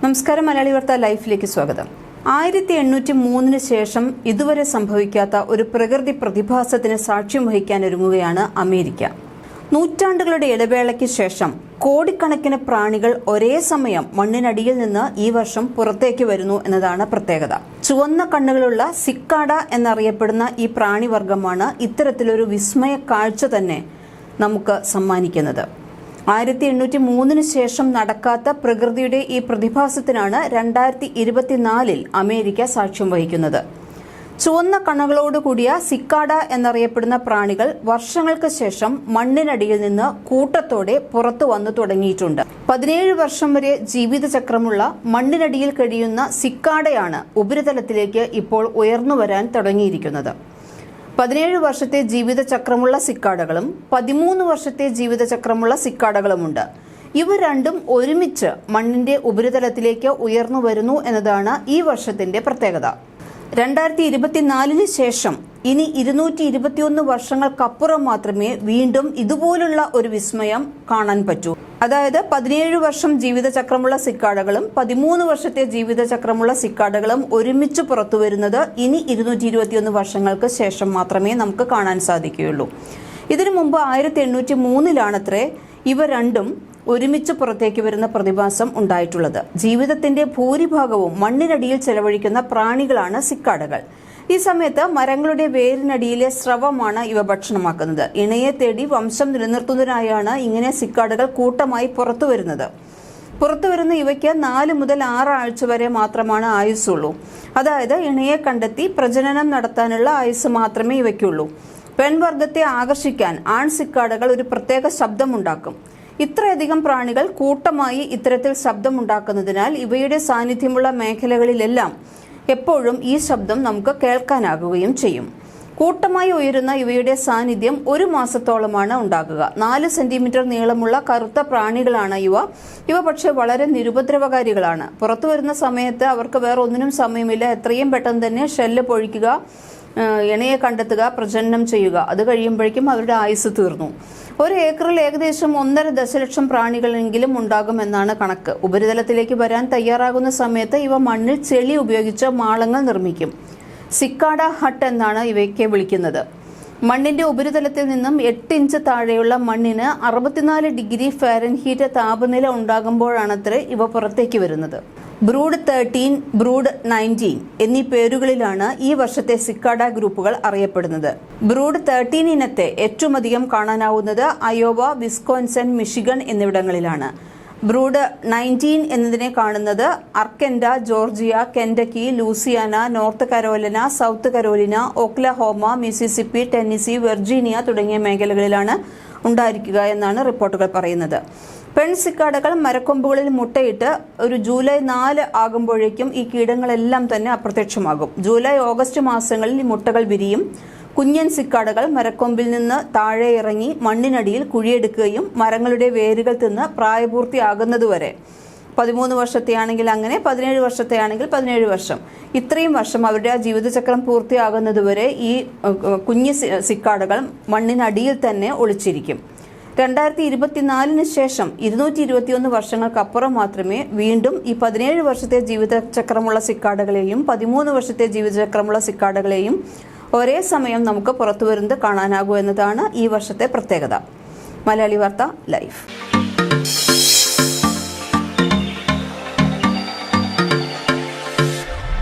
നമസ്കാരം മലയാളി വാർത്ത ലൈഫിലേക്ക് സ്വാഗതം. ആയിരത്തി എണ്ണൂറ്റി മൂന്നിന് ശേഷം ഇതുവരെ സംഭവിക്കാത്ത ഒരു പ്രകൃതി പ്രതിഭാസത്തിന് സാക്ഷ്യം വഹിക്കാൻ ഒരുങ്ങുകയാണ് അമേരിക്ക. നൂറ്റാണ്ടുകളുടെ ഇടവേളയ്ക്ക് ശേഷം കോടിക്കണക്കിന് പ്രാണികൾ ഒരേ സമയം മണ്ണിനടിയിൽ നിന്ന് ഈ വർഷം പുറത്തേക്ക് വരുന്നു എന്നതാണ് പ്രത്യേകത. ചുവന്ന കണ്ണുകളുള്ള സിക്കാഡ എന്നറിയപ്പെടുന്ന ഈ പ്രാണിവർഗമാണ് ഇത്തരത്തിലൊരു വിസ്മയ കാഴ്ച തന്നെ നമുക്ക് സമ്മാനിക്കുന്നത്. ആയിരത്തി എണ്ണൂറ്റി മൂന്നിന് ശേഷം നടക്കാത്ത പ്രകൃതിയുടെ ഈ പ്രതിഭാസത്തിനാണ് രണ്ടായിരത്തി ഇരുപത്തിനാലിൽ അമേരിക്ക സാക്ഷ്യം വഹിക്കുന്നത്. ചുവന്ന കണ്ണുകളോടുകൂടിയ സിക്കാഡ എന്നറിയപ്പെടുന്ന പ്രാണികൾ വർഷങ്ങൾക്ക് ശേഷം മണ്ണിനടിയിൽ നിന്ന് കൂട്ടത്തോടെ പുറത്തു വന്നു തുടങ്ങിയിട്ടുണ്ട്. പതിനേഴ് വർഷം വരെ ജീവിതചക്രമുള്ള മണ്ണിനടിയിൽ കഴിയുന്ന സിക്കാഡയാണ് ഉപരിതലത്തിലേക്ക് ഇപ്പോൾ ഉയർന്നു വരാൻ തുടങ്ങിയിരിക്കുന്നത്. പതിനേഴ് വർഷത്തെ ജീവിതചക്രമുള്ള സിക്കാടകളും പതിമൂന്ന് വർഷത്തെ ജീവിതചക്രമുള്ള സിക്കാടകളുമുണ്ട് ഇവ രണ്ടും ഒരുമിച്ച് മണ്ണിന്റെ ഉപരിതലത്തിലേക്ക് ഉയർന്നു വരുന്നു എന്നതാണ് ഈ വർഷത്തിന്റെ പ്രത്യേകത. രണ്ടായിരത്തി ഇരുപത്തിനാലിന് ശേഷം ഇനി ഇരുന്നൂറ്റി ഇരുപത്തിയൊന്ന് വർഷങ്ങൾക്കപ്പുറം മാത്രമേ വീണ്ടും ഇതുപോലുള്ള ഒരു വിസ്മയം കാണാൻ പറ്റൂ. അതായത് പതിനേഴ് വർഷം ജീവിതചക്രമുള്ള സിക്കാടകളും പതിമൂന്ന് വർഷത്തെ ജീവിതചക്രമുള്ള സിക്കാടകളും ഒരുമിച്ച് പുറത്തു വരുന്നത് ഇനി ഇരുന്നൂറ്റി ഇരുപത്തിയൊന്ന് വർഷങ്ങൾക്ക് ശേഷം മാത്രമേ നമുക്ക് കാണാൻ സാധിക്കുകയുള്ളൂ. ഇതിനു മുമ്പ് ആയിരത്തി എണ്ണൂറ്റി മൂന്നിലാണത്രേ ഇവ രണ്ടും ഒരുമിച്ച് പുറത്തേക്ക് വരുന്ന പ്രതിഭാസം ഉണ്ടായിട്ടുള്ളത്. ജീവിതത്തിന്റെ ഭൂരിഭാഗവും മണ്ണിനടിയിൽ ചെലവഴിക്കുന്ന പ്രാണികളാണ് സിക്കാഡകൾ ഈ സമയത്ത് മരങ്ങളുടെ വേരിനടിയിലെ സ്രവമാണ് ഇവ ഭക്ഷണമാക്കുന്നത്. ഇണയെ തേടി വംശം നിലനിർത്തുന്നതിനായാണ് ഇങ്ങനെ സിക്കാടുകൾ കൂട്ടമായി പുറത്തു വരുന്നത് പുറത്തു വരുന്ന ഇവയ്ക്ക് നാല് മുതൽ ആറ് ആഴ്ച വരെ മാത്രമാണ് ആയുസ്സുള്ളൂ. അതായത് ഇണയെ കണ്ടെത്തി പ്രജനനം നടത്താനുള്ള ആയുസ് മാത്രമേ ഇവയ്ക്കുള്ളൂ. പെൺവർഗത്തെ ആകർഷിക്കാൻ ആൺ സിക്കാടുകൾ ഒരു പ്രത്യേക ശബ്ദമുണ്ടാക്കും. ഇത്രയധികം പ്രാണികൾ കൂട്ടമായി ഇത്തരത്തിൽ ശബ്ദമുണ്ടാക്കുന്നതിനാൽ ഇവയുടെ സാന്നിധ്യമുള്ള മേഖലകളിലെല്ലാം എപ്പോഴും ഈ ശബ്ദം നമുക്ക് കേൾക്കാനാകുകയും ചെയ്യും. കൂട്ടമായി ഉയരുന്ന ഇവയുടെ സാന്നിധ്യം ഒരു മാസത്തോളമാണ് ഉണ്ടാകുക. നാല് സെന്റിമീറ്റർ നീളമുള്ള കറുത്ത പ്രാണികളാണ് ഇവ. ഇവ പക്ഷേ വളരെ നിരുപദ്രവകാരികളാണ്. പുറത്തു വരുന്ന സമയത്ത് അവർക്ക് വേറെ ഒന്നിനും സമയമില്ല. എത്രയും പെട്ടെന്ന് തന്നെ ഷെല്ല് പൊഴിക്കുക ഇണയെ കണ്ടെത്തുക പ്രജനനം ചെയ്യുക. അത് കഴിയുമ്പോഴേക്കും അവരുടെ ആയുസ് തീർന്നു. ഒരു ഏക്കറിൽ ഏകദേശം ഒന്നര ദശലക്ഷം പ്രാണികളെങ്കിലും ഉണ്ടാകുമെന്നാണ് കണക്ക്. ഉപരിതലത്തിലേക്ക് വരാൻ തയ്യാറാകുന്ന സമയത്ത് ഇവ മണ്ണിൽ ചെളി ഉപയോഗിച്ച് മാളങ്ങൾ നിർമ്മിക്കും. സിക്കാഡ ഹട്ട് എന്നാണ് ഇവയ്ക്ക് വിളിക്കുന്നത്. മണ്ണിന്റെ ഉപരിതലത്തിൽ നിന്നും എട്ട് ഇഞ്ച് താഴെയുള്ള മണ്ണിന് അറുപത്തിനാല് ഡിഗ്രി ഫാരൻഹീറ്റ് താപനില ഉണ്ടാകുമ്പോഴാണത്രേ ഇവ പുറത്തേക്ക് വരുന്നത്. ബ്രൂഡ് തേർട്ടീൻ ബ്രൂഡ് നയന്റീൻ എന്നീ പേരുകളിലാണ് ഈ വർഷത്തെ സിക്കാഡ ഗ്രൂപ്പുകൾ അറിയപ്പെടുന്നത്. ബ്രൂഡ് തേർട്ടീൻ ഇനത്തെ ഏറ്റവും അധികം കാണാനാവുന്നത് അയോവ വിസ്കോൻസൺ മിഷിഗൺ എന്നിവിടങ്ങളിലാണ്. ബ്രൂഡ് നയന്റീൻ എന്നതിനെ കാണുന്നത് Arkansas Georgia Kentucky Louisiana North Carolina South Carolina Oklahoma Mississippi Tennessee Virginia തുടങ്ങിയ മേഖലകളിലാണ് ഉണ്ടായിരിക്കുക എന്നാണ് റിപ്പോർട്ടുകൾ പറയുന്നത്. പെൺസിക്കാടകൾ മരക്കൊമ്പുകളിൽ മുട്ടയിട്ട് ഒരു ജൂലൈ നാല് ആകുമ്പോഴേക്കും ഈ കീടങ്ങളെല്ലാം തന്നെ അപ്രത്യക്ഷമാകും. ജൂലൈ ഓഗസ്റ്റ് മാസങ്ങളിൽ മുട്ടകൾ വിരിയും. കുഞ്ഞൻ സിക്കാടകൾ മരക്കൊമ്പിൽ നിന്ന് താഴെ ഇറങ്ങി മണ്ണിനടിയിൽ കുഴിയെടുക്കുകയും മരങ്ങളുടെ വേരുകൾ തിന്ന് പ്രായപൂർത്തിയാകുന്നതുവരെ. പതിമൂന്ന് വർഷത്തെയാണെങ്കിൽ അങ്ങനെ പതിനേഴ് വർഷത്തെയാണെങ്കിൽ പതിനേഴ് വർഷം. ഇത്രയും വർഷം അവരുടെ ആ ജീവിതചക്രം പൂർത്തിയാകുന്നതുവരെ ഈ കുഞ്ഞ് സിക്കാടകൾ മണ്ണിനടിയിൽ തന്നെ ഒളിച്ചിരിക്കും. രണ്ടായിരത്തി ഇരുപത്തിനാലിന് ശേഷം ഇരുന്നൂറ്റി ഇരുപത്തിയൊന്ന് വർഷങ്ങൾക്കപ്പുറം മാത്രമേ വീണ്ടും ഈ പതിനേഴ് വർഷത്തെ ജീവിതചക്രമുള്ള സിക്കാടുകളെയും പതിമൂന്ന് വർഷത്തെ ജീവിതചക്രമുള്ള സിക്കാടുകളെയും ഒരേ സമയം നമുക്ക് പുറത്തു വരുന്നത് കാണാനാകൂ എന്നതാണ് ഈ വർഷത്തെ പ്രത്യേകത. മലയാളി വാർത്ത ലൈഫ്.